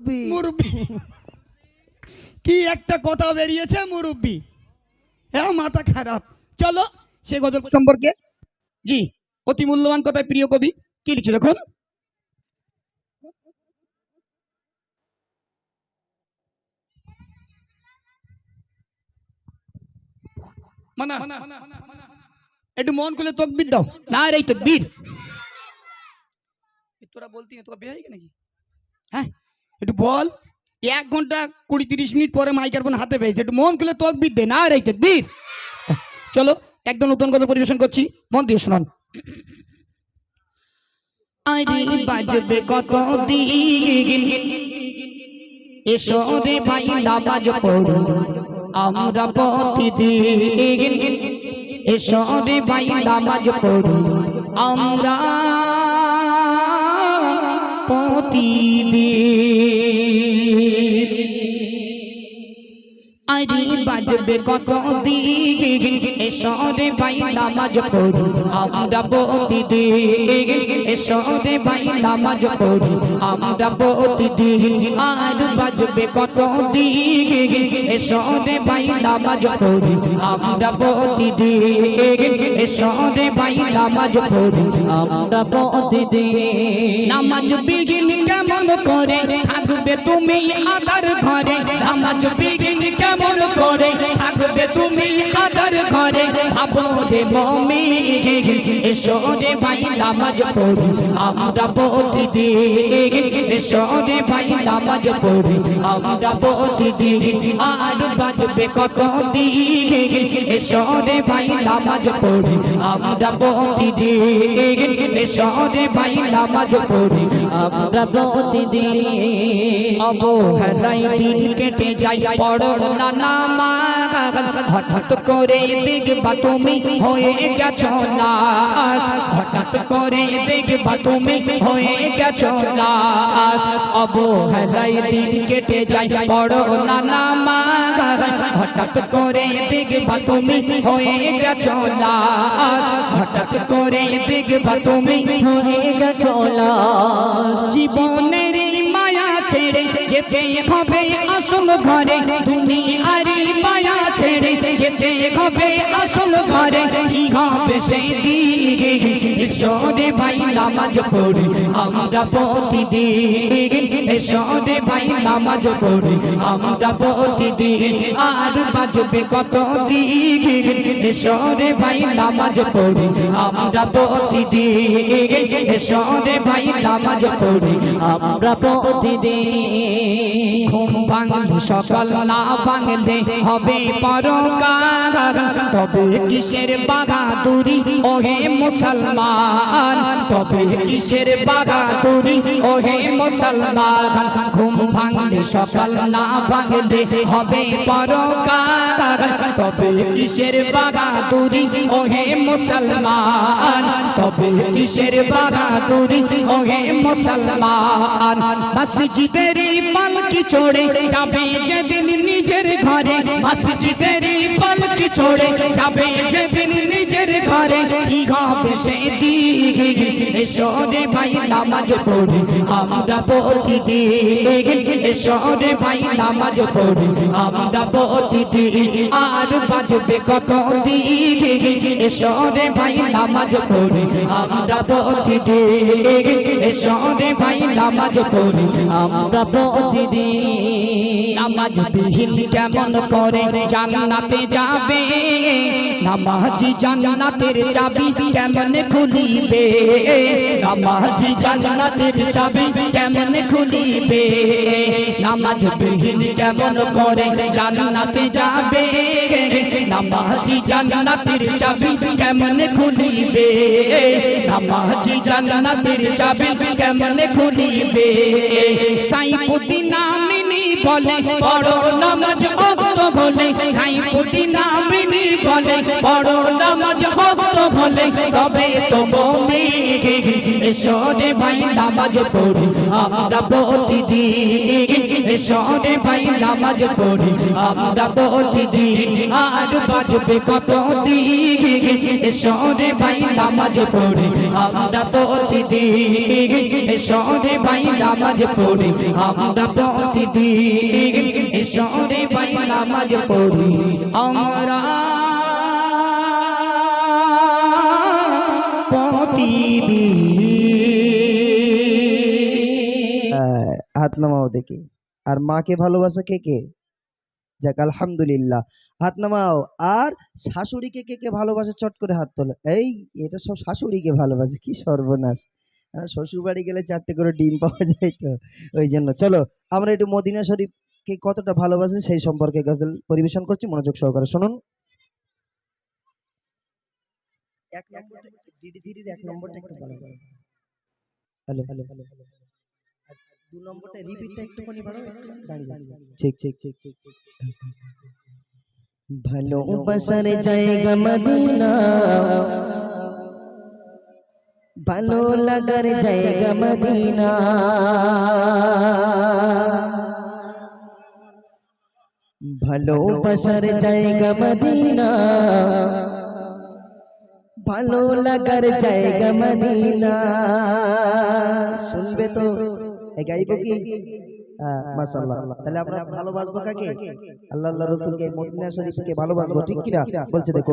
মুরব্বি। কি একটা কথা বেরিয়েছে মুরব্বি? হ্যাঁ মাথা খারাপ। চলো সে গজল সম্পর্কে? জি অতি মূল্যবান কথায় প্রিয় কবি কি লিখছে দেখুন? মানা একটু মন খুলে তকবির দাও। না রে তকবির। তোরা বলতি তোরা বেহাই নাকি? একটু বল। এক ঘণ্টা কুড়ি তিরিশ মিনিট পরে মাইক্রোফোন হাতে পেয়েছে। একটু মন খুলে তকবির দে, না রে তকবির। চলো, একদম নতুন কথা পরিবেশন করছি। মন দিয়ে শুনুন। আমরা প্রতিদিন আরে বাজবে কত দিন এসরে ভাই নামাজ পড়ি আমরা প্রতিদিন এসরে ভাই নামাজ পড়ি আমরা প্রতিদিন আর বাজবে কত দিন এসরে ভাই নামাজ পড়ি আমরা প্রতিদিন এসরে ভাই নামাজ পড়ি আমরা প্রতিদিন নামাজ বিঘিন কেমন করে থাকবে তুমি আদার ঘরে নামাজ বিঘিন কেমন করে থাকবে তুমি আদার ঘরে? ভাবো রে মমি, এসো রে ভাই নামাজ পড়ি। আমরা প্রতিদিন এসো রে ভাই নামাজ পড়ি। আমরা প্রতিদিন আর বাজবে কত দিন এসো ভাই নামাজ পড়ি। আমরা প্রতিদিন এসো রে ভাই নামাজ পড়ি। আমরা প্রতিদিন অবহেলায় দিন কেটে যায় পড়ো না নামাজ হঠাৎ করে দেখবা তুমি হয়ে গেছো লাশ হঠাৎ করে দেখবা তুমি হয়ে গেছো লাশ অবহেলায় দিন কেটে যায় পড়ো না নামাজ হঠাৎ করে দেখবা তুমি হয়ে গেছো লাশ হঠাৎ করে দেখবা তুমি হয়ে গেছো লাশ। জীবনের এই মায়া ছেড়ে যেতে হবে আসল ঘরে দুনিয়ার মায়া ছেড়ে যেতে হবে আসল ঘরে কি হবে সেই দিকে ঈশ্বরে ভাই নামাজ পড়ি, আমরা প্রতিদিন। ঈশ্বরে ভাই নামাজ পড়ি, আমরা প্রতিদিন। আর বাজবে কত দিকে ঈশ্বরে ভাই নামাজ পড়ি, আমরা প্রতিদিন। ঈশ্বরে ভাই নামাজ পড়ি, আমরা প্রতিদিন। ঘুম সকাল, না ভাঙলে হবে পরকাল তবে কিসের বাগাতুরি ওহে মুসলমান, তবে কিসের বাগাতুরি ওহে মুসলমান, ঘুম ভাঙলে সকাল না ভাঙলে হবে পরকাল। তবে কিসের বাগাতুরি ওহে মুসলমান, তবে কিসের বাগাতুরি ওহে মুসলমান, মসজিদের পালকি চড়ে যাবে যেদিন নিজের ঘরে। মসজিদের পালকি চড়ে যাবে যেদিন নিজের ঘরে। কি হবে সেদিন এসো রে ভাই, নামাজ পড়ি। আমরা প্রতিদিন এসো রে ভাই, নামাজ পড়ি। আমরা প্রতিদিন আর বাজবে কত দিন এসো রে ভাই, নামাজ পড়ি। আমরা প্রতিদিন এসো ভাই, নামাজ পড়ি। আমরা প্রতিদিন নামাজ বিহীন কেমন করে জান্নাতে যাবে? নামাজি জান্নাতের চাবি কেমন খুলিবে? নামাজি জান্নাতের চাবি কেমন খুলিবে? নামাজ বিহীন কেমন করে জান্নাতে যাবে? নামাজি জান্নাতের চাবি কেমন খুলিবে? নামাজি জান্নাতের চাবি কেমন খুলিবে? সাইফুদ্দিন আমিনী বলে বড় নামাজ ভক্ত বলে সাইফুদ্দিন আমিনী বলে, বড় নামাজ ভক্ত বলে, তবে তো বলে এসো ভাই, নামাজ পড়ি, আমরা প্রতিদিন। এসরে ভাই, নামাজ পড়ি, আমরা প্রতিদিন। আর বাজবে কত দিন? ভাই, নামাজ পড়ি, আমরা প্রতিদিন। এসরে ভাই, নামাজ পড়ি, আমরা প্রতিদিন। এসরে ভাই নামাজ পড়ি। আমরা হাত নামাও দেখি। আর মাকে ভালোবাসা কে কে? যাক, আলহামদুলিল্লাহ। হাত নামাও। আর শাশুড়িকে কে কে ভালোবাসে? চট করে হাত তোলো। এই, এটা সব শাশুড়িকে ভালোবাসে, কি সর্বনাশ। শ্বশুর বাড়ি গেলে চারটে করে ডিম পাওয়া যায় তো। ওই জন্য। চলো, আমরা একটু মদিনা শরীফকে কতটা ভালোবাসে সেই সম্পর্কে গজল পরিবেশন করছি মনোযোগ সহকারে শুনুন এক নম্বরটা ডিডি থ্রির এক নম্বরটা একটু ভালো হ্যালো হ্যালো হ্যালো আর দু নম্বরটা রিপিটটা একটুখানি বাড়াও একটু দাঁড়িয়ে আছে ঠিক ঠিক ঠিক ঠিক ঠিক ভালোবাসার জায়গা মদিনা ভালো লাগার জায়গা মদিনা ভালোবাসার জায়গা মদিনা। ভালো লাগার জায়গা মদিনা। শুনবে তো? গাইব কি? হ্যাঁ, মাশাআল্লাহ। তাহলে আমরা ভালোবাসবো কাকে? আল্লাহ আল্লাহ রসুলকে মদিনা শরীফকে ভালোবাসবো ঠিক কিনা? বলছে দেখো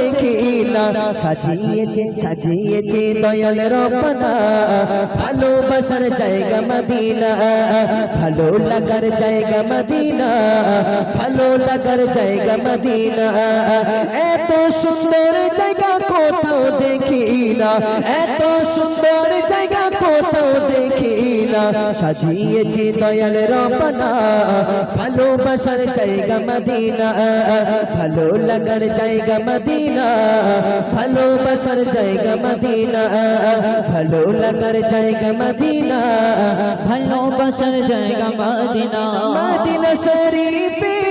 দেখি না সাজিয়েছে সাজিয়েছে দয়াল রপনা ভালোবাসার জায়গা মদিনা, ভালো লাগার জায়গা মদিনা, ভালো লাগার জায়গা মদিনা। এত সুন্দর জায়গা কোথাও দেখি না এত সুন্দর জায়গা কোথাও দেখি না সাজিয়েছে দয়াল রপনা ভালোবাসার জায়গা মদিনা, ভালো লাগার জায়গা মদিনা, ভালোবাসার জায়গা মদিনা, ভালো লাগার জায়গা মদিনা, ভালোবাসার জায়গা মাদিনা। মদিনা শরীফে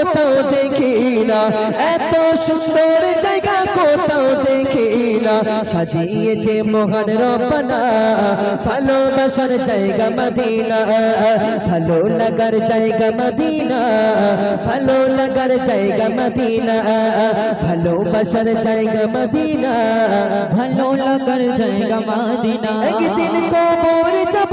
কোথাও দেখি না এত সুন্দর জায়গা কোথাও দেখি না সাজিয়েছে মহান রপনা ভালোবাসার জায়গা মদিনা। ভালো লাগার জায়গা মদিনা। ভালো লাগার জায়গা মদিনা। ভালোবাসার জায়গা মদিনা। ভালো লাগার জায়গা মাদিনা। একদিন কবর যাব।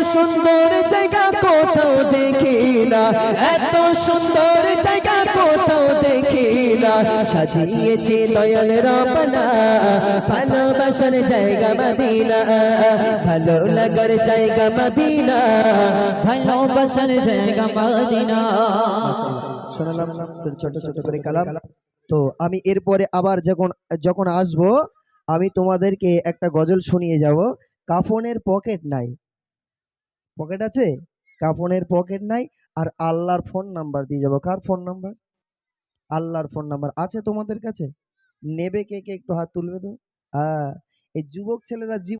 সুন্দর জায়গা কোথাও দেখি না। এত সুন্দর জায়গা কোথাও দেখি না। সাজিয়েছে দয়াল রপনা ভালোবাসার জায়গা মদিনা ভালো লাগার জায়গা মদিনা, ভালোবাসার জায়গা মাদিনা। শোনালাম ছোট ছোট করে কালাম। তো আমি এরপরে আবার যখন যখন আসব, আমি তোমাদেরকে একটা গজল শুনিয়ে যাব। কাফনের পকেট নাই। পকেট আছে? কাপনের পকেট নাই। আর আল্লাহর ফোন নাম্বার দিয়ে যাব। কার ফোন নাম্বার আল্লাহর ফোন নাম্বার আছে তোমাদের কাছে? নেবে কে কে? একটু হাত তুলবে তো? হ্যাঁ এই যুবক ছেলেরা জীব